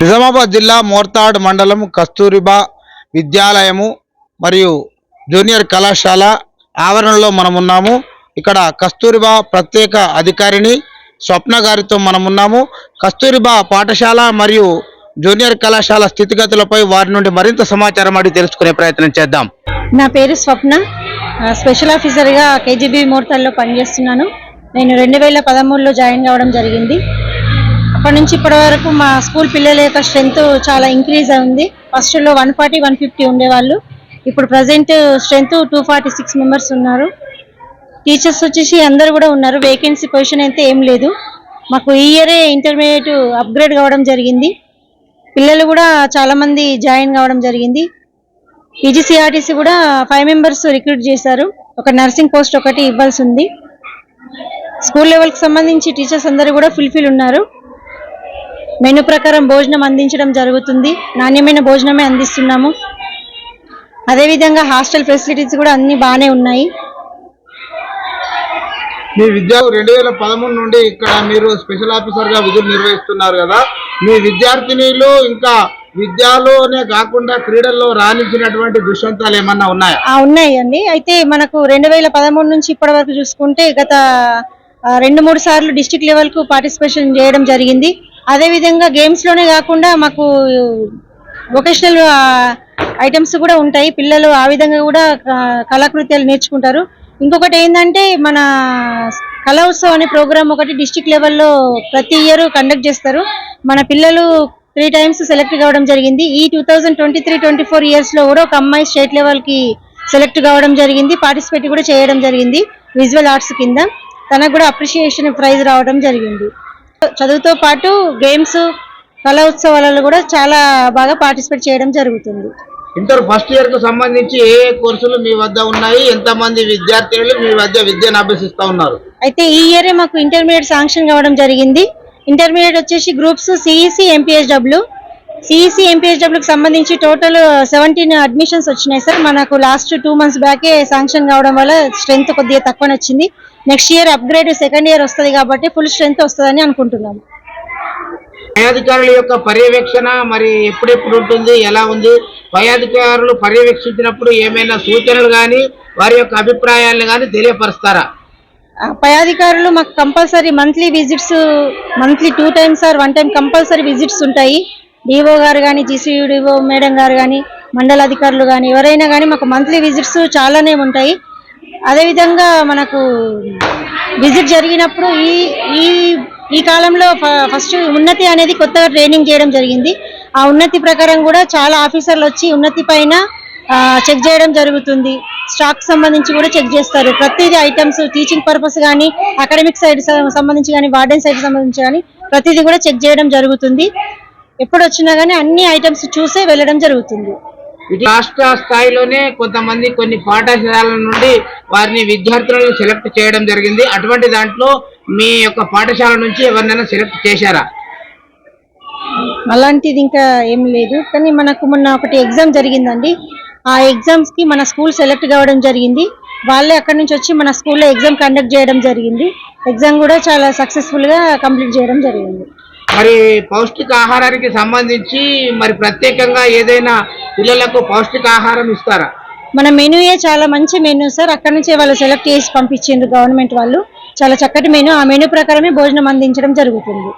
నిజామాబాద్ జిల్లా మోర్తాడ్ మండలం కస్తూరిబా విద్యాలయము మరియు జూనియర్ కళాశాల ఆవరణలో మనం ఉన్నాము ఇక్కడ కస్తూరిబా ప్రత్యేక అధికారిని స్వప్న గారితో మనం ఉన్నాము కస్తూరిబా పాఠశాల మరియు జూనియర్ కళాశాల స్థితిగతులపై వారి నుండి మరింత సమాచారం అడిగి తెలుసుకునే ప్రయత్నం చేద్దాం. నా పేరు స్వప్న. స్పెషల్ ఆఫీసర్గా కేజీబీ మోర్తాల్లో పనిచేస్తున్నాను. నేను రెండు వేల పదమూడులో జాయిన్ కావడం జరిగింది. అప్పటి నుంచి ఇప్పటి వరకు మా స్కూల్ పిల్లల యొక్క స్ట్రెంత్ చాలా ఇంక్రీజ్ అయింది ఫస్ట్లో వన్ ఫార్టీ వన్ ఫిఫ్టీ ఉండేవాళ్ళు. ఇప్పుడు present strength two forty six members ఉన్నారు. టీచర్స్ వచ్చేసి అందరు కూడా ఉన్నారు. వేకెన్సీ పొజిషన్ అయితే ఏం లేదు. మాకు ఈ ఇయరే ఇంటర్మీడియట్ అప్గ్రేడ్ కావడం జరిగింది. పిల్లలు కూడా చాలామంది జాయిన్ కావడం జరిగింది. పీజీసీఆర్టీసీ కూడా ఫైవ్ మెంబర్స్ రిక్రూట్ చేశారు. ఒక నర్సింగ్ పోస్ట్ ఒకటి ఇవ్వాల్సి ఉంది. స్కూల్ లెవెల్కి సంబంధించి టీచర్స్ అందరూ కూడా ఫుల్ఫిల్ ఉన్నారు. మెను ప్రకారం భోజనం అందించడం జరుగుతుంది. నాణ్యమైన భోజనమే అందిస్తున్నాము. అదేవిధంగా హాస్టల్ ఫెసిలిటీస్ కూడా అన్ని బాగానే ఉన్నాయి. మీ విద్యా రెండు వేల పదమూడు నుండి ఇక్కడ మీరు స్పెషల్ ఆఫీసర్గా విధులు నిర్వహిస్తున్నారు కదా మీ విద్యార్థినిలు ఇంకా విద్యలోనే కాకుండా క్రీడల్లో రాణించినటువంటి దుష్యంతాలు ఏమన్నా ఉన్నాయా? ఆ, ఉన్నాయి అండి అయితే మనకు రెండు వేల పదమూడు నుంచి ఇప్పటి వరకు చూసుకుంటే గత రెండు మూడు సార్లు డిస్టిక్ లెవెల్కు పార్టిసిపేషన్ చేయడం జరిగింది. అదే విధంగా గేమ్స్లోనే కాకుండా మాకు వొకేషనల్ ఐటమ్స్ కూడా ఉంటాయి. పిల్లలు ఆ విధంగా కూడా కళాకృత్యాలు నేర్చుకుంటారు. ఇంకొకటి ఏంటంటే మన కళోత్సవం అనే ప్రోగ్రామ్ ఒకటి డిస్టిక్ లెవెల్లో ప్రతి ఇయర్ కండక్ట్ చేస్తారు. మన పిల్లలు త్రీ టైమ్స్ సెలెక్ట్ కావడం జరిగింది. ఈ two thousand twenty three twenty four ఇయర్స్లో కూడా ఒక అమ్మాయి స్టేట్ లెవెల్కి సెలెక్ట్ కావడం జరిగింది. పార్టిసిపేట్ కూడా చేయడం జరిగింది. విజువల్ ఆర్ట్స్ కింద. తనకు కూడా అప్రిషియేషన్ ప్రైజ్ రావడం జరిగింది. చదువుతో పాటు గేమ్స్ కళా ఉత్సవాలలో కూడా చాలా బాగా పార్టిసిపేట్ చేయడం జరుగుతుంది. ఇంటర్ ఫస్ట్ ఇయర్కు సంబంధించి ఏ ఏ కోర్సులు మీ వద్ద ఉన్నాయి? ఎంతమంది విద్యార్థులు మీ వద్ద విద్యను అభ్యసిస్తా ఉన్నారు? అయితే ఈ ఇయరే మాకు ఇంటర్మీడియట్ శాంక్షన్ కావడం జరిగింది. ఇంటర్మీడియట్ వచ్చేసి గ్రూప్స్ సిఈసి ఎంపీహెచ్డబ్ల్యూ సిఈసి ఎంపీహెచ్డబ్ల్యూకి సంబంధించి టోటల్ సెవెంటీన్ అడ్మిషన్స్ వచ్చినాయి సార్. మనకు లాస్ట్ టూ మంత్స్ బ్యాకే శాంక్షన్ కావడం వల్ల స్ట్రెంత్ కొద్దిగా తక్కువ వచ్చింది. Next year upgrade second year వస్తుంది కాబట్టి ఫుల్ స్ట్రెంత్ వస్తుందని అనుకుంటున్నాము పై అధికారుల యొక్క పర్యవేక్షణ మరి ఎప్పుడెప్పుడు ఉంటుంది? ఎలా ఉంది? పై అధికారులు పర్యవేక్షించినప్పుడు ఏమైనా సూచనలు కానీ వారి యొక్క అభిప్రాయాలను కానీ తెలియపరుస్తారా? ఆ, పై అధికారులు మాకు compulsory monthly visits monthly two times or one time compulsory visits ఉంటాయి. డిఓ గారు కానీ జీసీడిఓ మేడం గారు కానీ మండల అధికారులు కానీ ఎవరైనా కానీ మాకు మంత్లీ విజిట్స్ చాలానే ఉంటాయి. అదేవిధంగా మనకు విజిట్ జరిగినప్పుడు ఈ ఈ ఈ కాలంలో ఫస్ట్ ఉన్నతి అనేది కొత్తగా ట్రైనింగ్ చేయడం జరిగింది. ఆ ఉన్నతి ప్రకారం కూడా చాలా ఆఫీసర్లు వచ్చి ఉన్నతి పైన చెక్ చేయడం జరుగుతుంది. స్టాక్ సంబంధించి కూడా చెక్ చేస్తారు. ప్రతిదీ ఐటమ్స్ టీచింగ్ పర్పస్ కానీ అకాడమిక్ సైడ్ సంబంధించి కానీ వార్డెన్ సైడ్ సంబంధించి కానీ ప్రతిదీ కూడా చెక్ చేయడం జరుగుతుంది. ఎప్పుడు వచ్చినా కానీ అన్ని ఐటమ్స్ చూసే వెళ్ళడం జరుగుతుంది. రాష్ట్ర స్థాయిలోనే కొంతమంది కొన్ని పాఠశాలల నుండి వారిని విద్యార్థులను సెలెక్ట్ చేయడం జరిగింది. అటువంటి దాంట్లో మీ యొక్క పాఠశాల నుంచి ఎవరినైనా సెలెక్ట్ చేశారా? అలాంటిది ఇంకా ఏం లేదు. కానీ మనకు మొన్న ఒకటి ఎగ్జామ్ జరిగిందండి. ఆ ఎగ్జామ్స్కి మన స్కూల్ సెలెక్ట్ కావడం జరిగింది. వాళ్ళే అక్కడి నుంచి వచ్చి మన స్కూల్లో ఎగ్జామ్ కండక్ట్ చేయడం జరిగింది. ఎగ్జామ్ కూడా చాలా సక్సెస్ఫుల్గా కంప్లీట్ చేయడం జరిగింది. మరి పౌష్టికాహారానికి సంబంధించి మరి ప్రత్యేకంగా ఏదైనా పిల్లలకు పౌష్టికాహారం ఇస్తారా? మన మెనూయే చాలా మంచి మెనూ సార్. అక్కడ నుంచి వాళ్ళు సెలెక్ట్ చేసి పంపించింది గవర్నమెంట్ వాళ్ళు. చాలా చక్కటి మెనూ. ఆ మెనూ ప్రకారమే భోజనం అందించడం జరుగుతుంది.